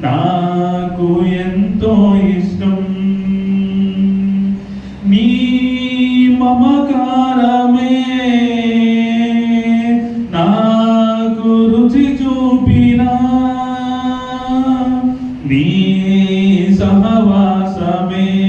నాకు ఎంతో ఇష్టం. నీ మమకారమే నాకు రుచి చూపినా. నీ సహవాసమే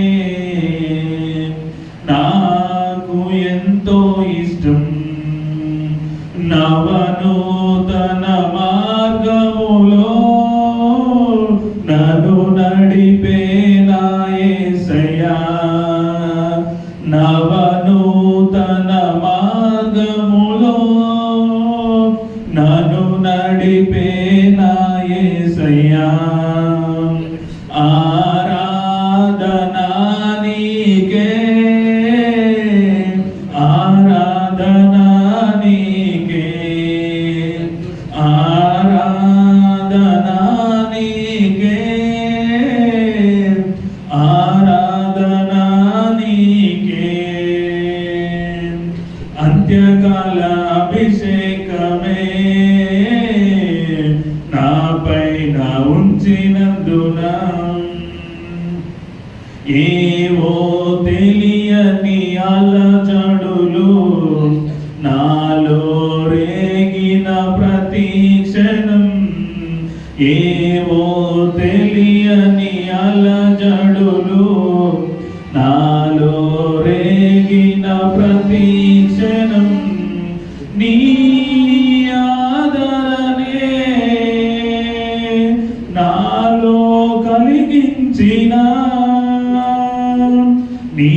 అంత్యకాల అభిషేకమే నాపైన ఉంచినందున. ఏవో తెలియని అలజడులు నాలో రేగిన ప్రతి క్షణం. ఏవో తెలియని అలజడులు నాలో రేగిన ప్రతి క్షణం నీ ఆదరణే నాలో కలిగించిన నీ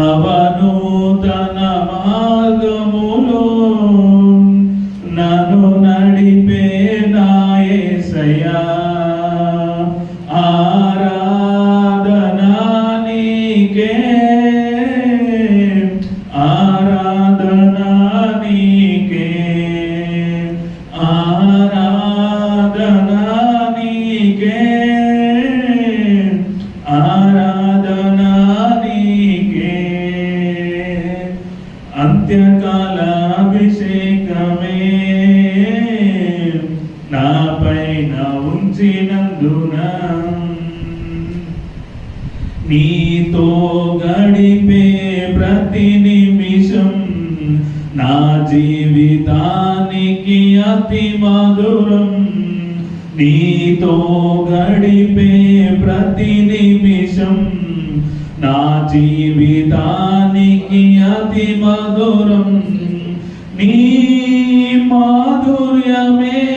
నవనూతన అంత్యకాల అభిషేకమే నాపైన ఉంచినందున నీతో గడిపే ప్రతి నిమిషం నా జీవితానికి అతి మధురం. నీతో గడిపే ప్రతి నిమిషం నా జీవితానికి అతి మధురం నీ మాధుర్యమే.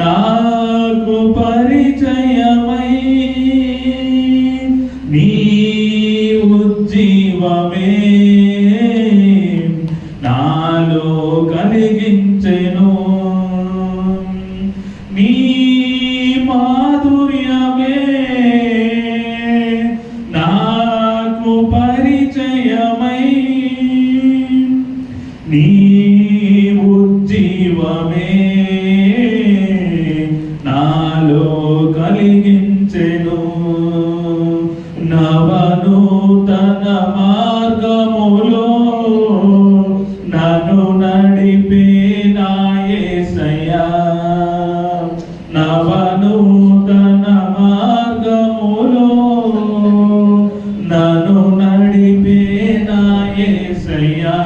నాకు పరిచయమై నీ ఉజ్జీవమే. నాలో కలిగించెను నీ మాధుర్యమే. ఉజ్జీవమే నాలో కలిగించెను. నవనూతన మార్గములో నన్ను నడిపే నాయసయ్యా నవనూతన మార్గములో నన్ను నడిపే నాయసయ్యా